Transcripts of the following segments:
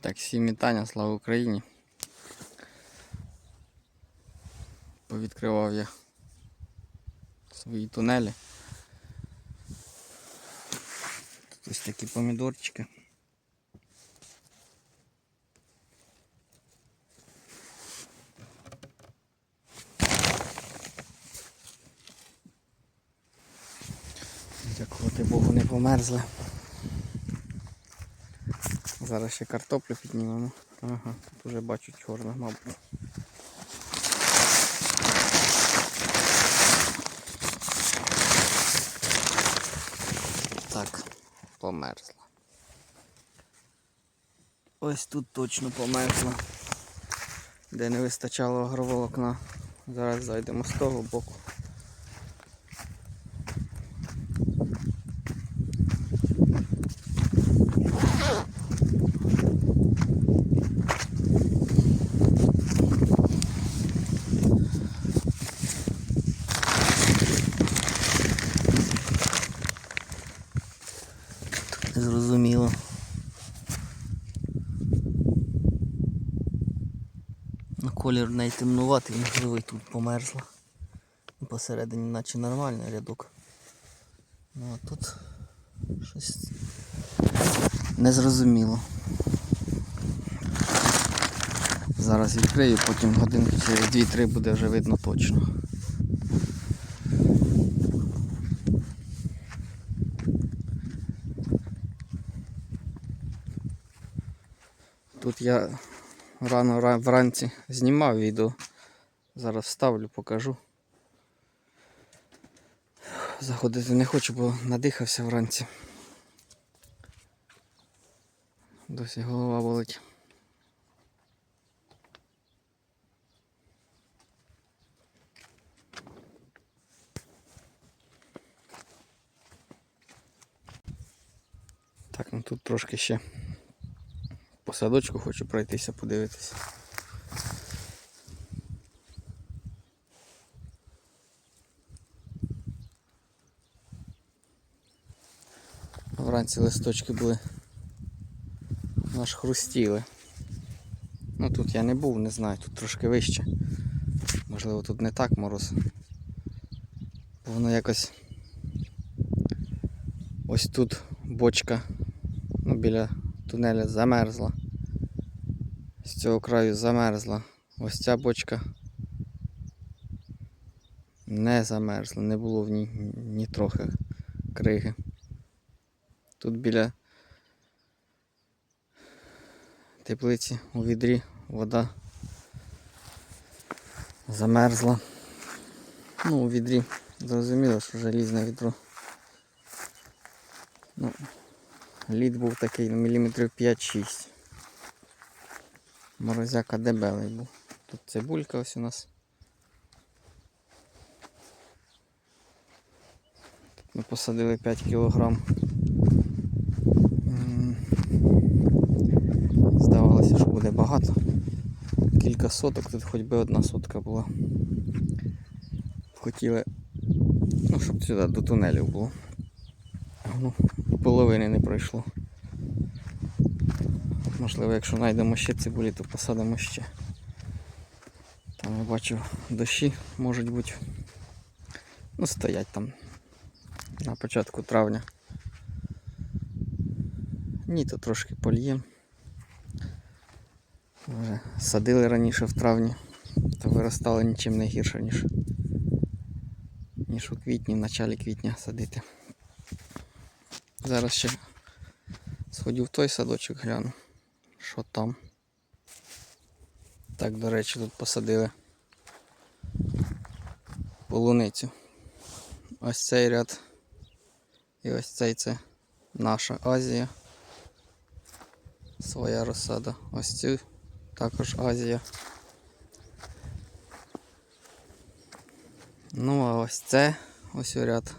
Так, всім вітання, слава Україні. Повідкривав я свої тунелі. Тут ось такі помідорчики. Дякувати Богу не померзли. Зараз ще картоплю піднімемо. Ага, тут вже бачу чорна, мабуть. Так, померзла. Ось тут точно померзла. Де не вистачало агроволокна. Зараз зайдемо з того боку. Зрозуміло. Колір не темнуватий, можливо, і тут померзла. Ну, Посередині наче нормальний рядок. Ну а тут щось незрозуміло. Зараз відкрию, потім годинки через 2-3 буде вже видно точно. Тут я рано вранці знімав відео. Зараз вставлю, покажу. Заходити не хочу, бо надихався вранці. Досі голова болить. Так, ну тут трошки ще садочку хочу пройтися, подивитися. Вранці листочки були аж хрустіли. Ну тут я не був, не знаю, тут трошки вище. Можливо тут не так мороз. Воно якось ось тут бочка ну, біля тунеля замерзла. З цього краю замерзла. Ось ця бочка не замерзла, не було в ній ні трохи криги. Тут біля теплиці у відрі вода замерзла. Ну, у відрі зрозуміло, що желізне відро. Ну, лід був такий міліметрів 5-6. Морозяка дебелий був. Тут цибулька ось у нас. Ми посадили 5 кілограм. Здавалося, що буде багато. Кілька соток, тут хоч би одна сотка була. Хотіли, ну, щоб сюди до тунелів було. Ну, половини не пройшло. Можливо, якщо знайдемо ще цибулі, то посадимо ще. Там я бачу дощі можуть бути. Ну, стоять там на початку травня. Ні, то трошки польєм. Вже садили раніше в травні, то виростало нічим не гірше, ніж, ніж у квітні, в началі квітня садити. Зараз ще сходю в той садочок гляну, що там. Так, до речі, тут посадили полуницю. Ось цей ряд. І ось цей це наша Азія. Своя розсада. Ось цю також Азія. Ну а ось це ось ряд.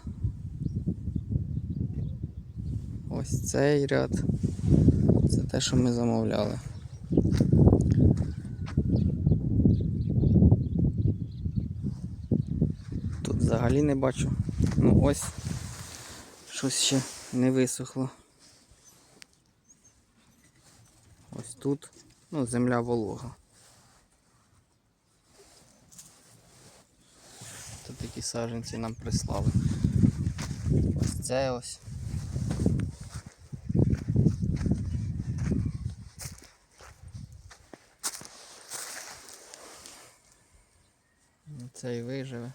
Ось цей ряд. Це те, що ми замовляли. Тут взагалі не бачу. Ну ось щось ще не висохло. Ось тут ну, земля волога. Тут такі саджанці нам прислали. Ось це ось. Цей виживе.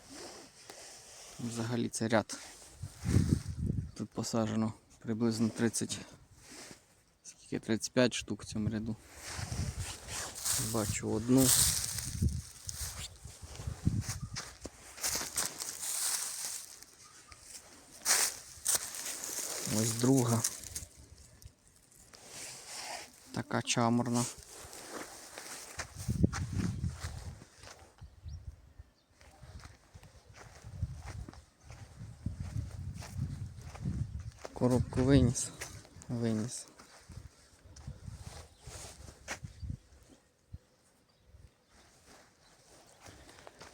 Взагалі це ряд. Тут посаджено приблизно 30, скільки 35 штук в цьому ряду. Бачу одну. Ось друга. Така чаморна. Коробку виніс. Виніс.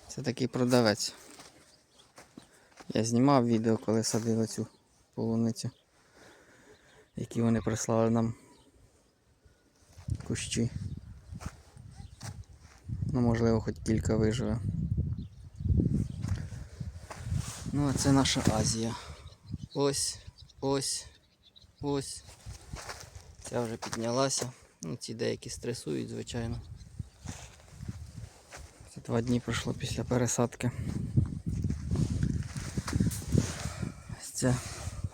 Це такий продавець. Я знімав відео, коли садили цю полуницю, які вони прислали нам кущі. Ну, можливо, хоч кілька виживе. Ну, а це наша Азія. Ось, ось, ось. Ця вже піднялася. Ну, ці деякі стресують, звичайно. Це два дні пройшло після пересадки. Ось це,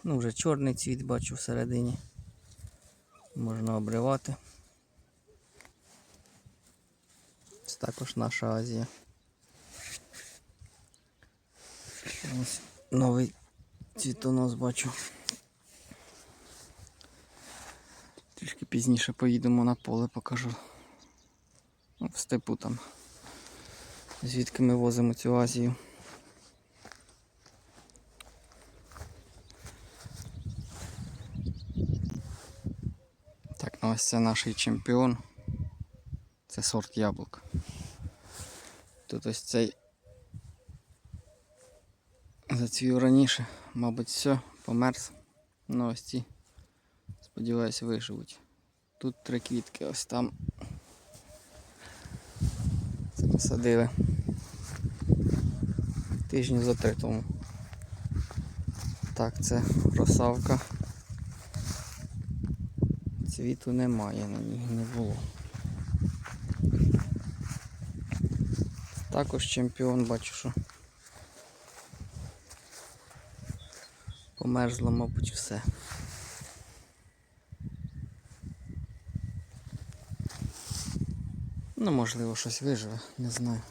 ну вже чорний цвіт бачу всередині. Можна обривати. Це також наша Азія. Ось новий цвітонос бачу. Трішки пізніше поїдемо на поле, покажу. Ну, в степу там. Звідки ми возимо цю Азію. Так, ну ось це наш чемпіон. Це сорт яблук. Тут ось цей зацвів раніше, мабуть, все, померз. Ну ось ці, сподіваюся, виживуть. Тут три квітки, ось там. Це посадили тижні за три тому. Так, це росавка. Цвіту немає на ній, не було. Також чемпіон бачу, що померзло, мабуть, все. Ну, можливо, щось виживе, не знаю.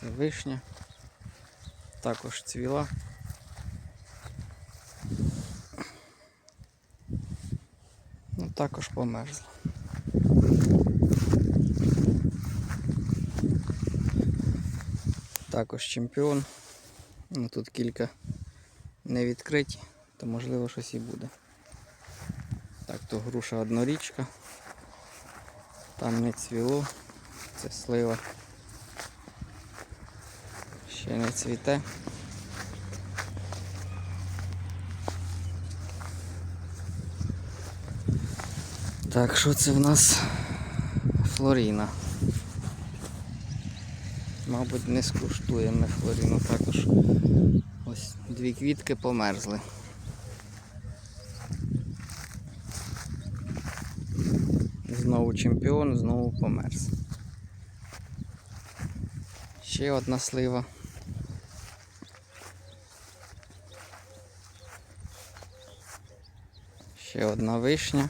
Це вишня. Також цвіла. Ну, також померзла. Також чемпіон. Ну, тут кілька не відкриті, то можливо щось і буде. Так, то груша однорічка. Там не цвіло, це слива. Ще не цвіте. Так, що це в нас Флоріна? Мабуть, не скуштуємо Флоріну також. Ось дві квітки померзли. Знову чемпіон, знову померз. Ще одна слива. Ще одна вишня.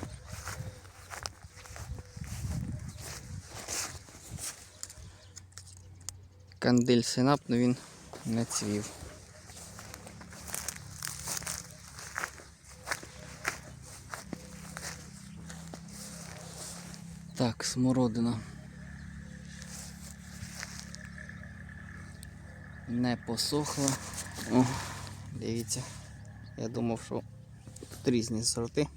Кандиль синап, але він не цвів. Так, смородина. Не посохла. О, дивіться. Я думав, що тут різні сорти.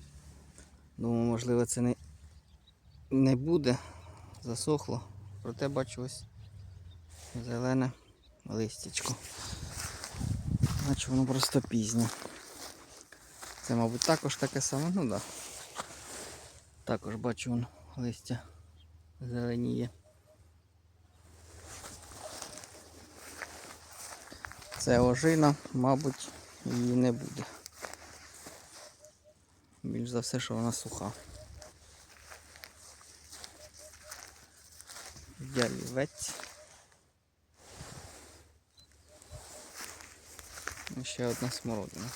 Думаю, можливо, це не, не буде. Засохло. Проте бачу ось зелене листячко. Значить воно просто пізнє. Це, мабуть, також таке саме, ну так. Да. Також бачу вон листя зеленіє. Це ожина, мабуть, її не буде. Більш за все, що вона суха. Ялівець. Ще одна смородина.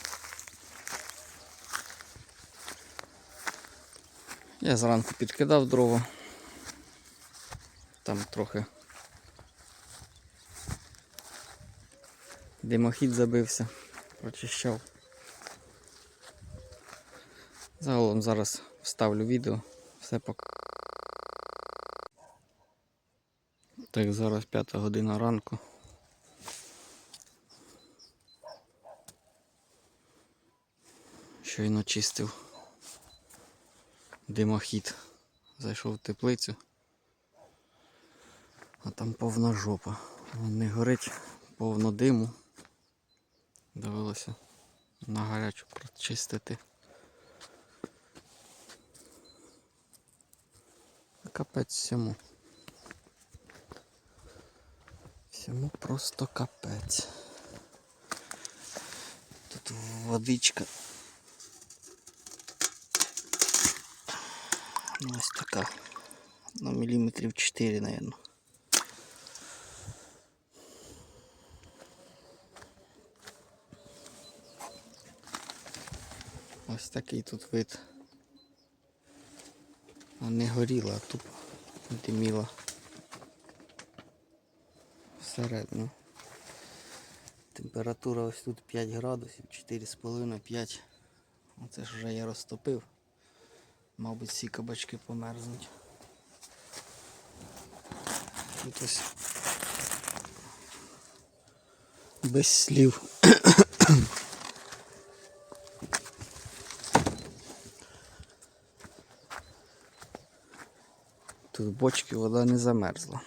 Я зранку підкидав дрова. Там трохи димохід забився, прочищав. Загалом зараз вставлю відео, все поки. Так, зараз п'ята година ранку. Щойно чистив димохід. Зайшов в теплицю. А там повна жопа. Вон Не горить, повно диму. Довелося на гарячу прочистити. Капець всьому. Всьому просто капець. Тут водичка. Ось така. Ну, міліметрів 4, наверное. Ось такий тут вид. А не горіла, а тупо диміла всередину. Температура ось тут 5 градусів, 4,5-5. Оце ж вже я розтопив. Мабуть, всі кабачки померзнуть. Тут ось без слів. Тут бочки вода не замерзла.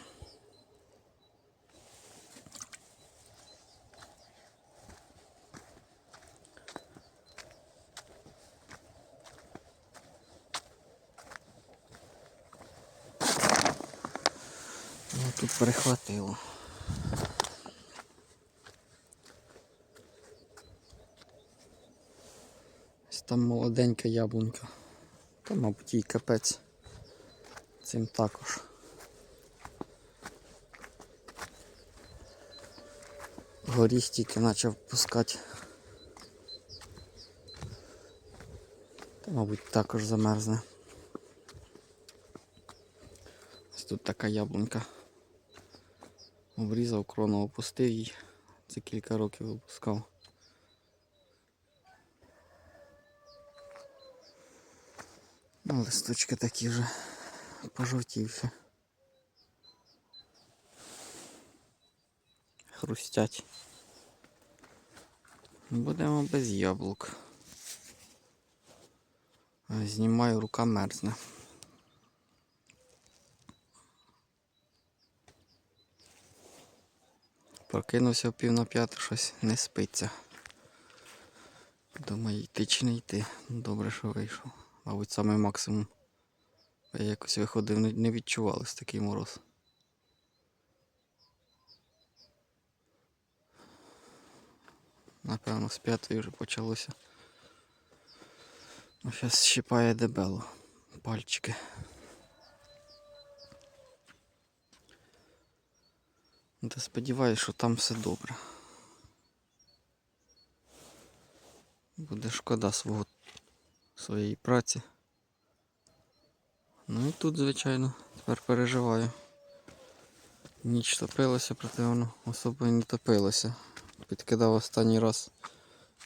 Тут перехватило. Ось там молоденька яблунька. Та, мабуть, їй капець. Цим також. Горіх тільки почав пускати. Та, мабуть, також замерзне. Ось тут така яблунька. Обрізав крону, опустив її. Це кілька років випускав. Ну, листочки такі вже пожовтівші. Хрустять. Будемо без яблук. Знімаю, рука мерзне. Прокинувся в пів на п'яту, щось не спиться. Думаю, йти чи не йти. Ну, Добре, що вийшов. Мабуть, самий максимум. Я якось виходив, не відчувалось такий мороз. Напевно, з п'ятої вже почалося. Ну, зараз щипає дебело. Пальчики. Та сподіваюсь, що там все добре. Буде шкода свого своєї праці. Ну і тут, звичайно, тепер переживаю. Ніч топилася, проте воно особо не топилося. Підкидав останній раз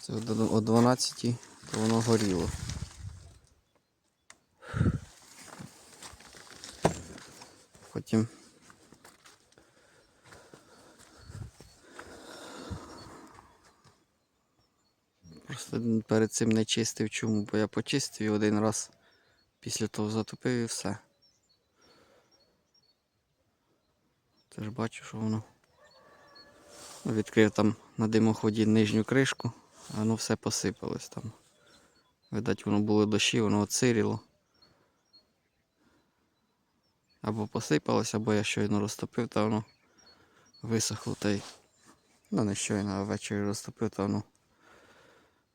це о 12, то воно горіло. Потім перед цим не чистив чому, бо я почистив і один раз після того затопив і все. Теж бачу, що воно відкрив там на димоході нижню кришку, а воно все посипалось там. Видать, воно було дощі, воно оциріло. або посипалось, або я щойно розтопив, та воно висохло та й. Ну не щойно, а ввечері розтопив, та воно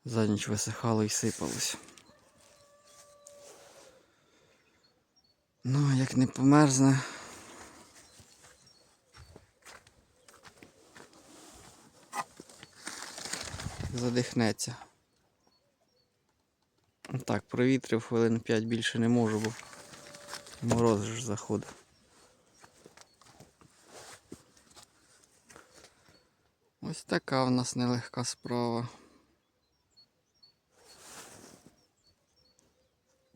за ніч висихало і сипалось. Ну, як не померзне. Задихнеться. Так, провітрив хвилин 5 більше не можу, бо мороз ж заходить. Ось така в нас нелегка справа.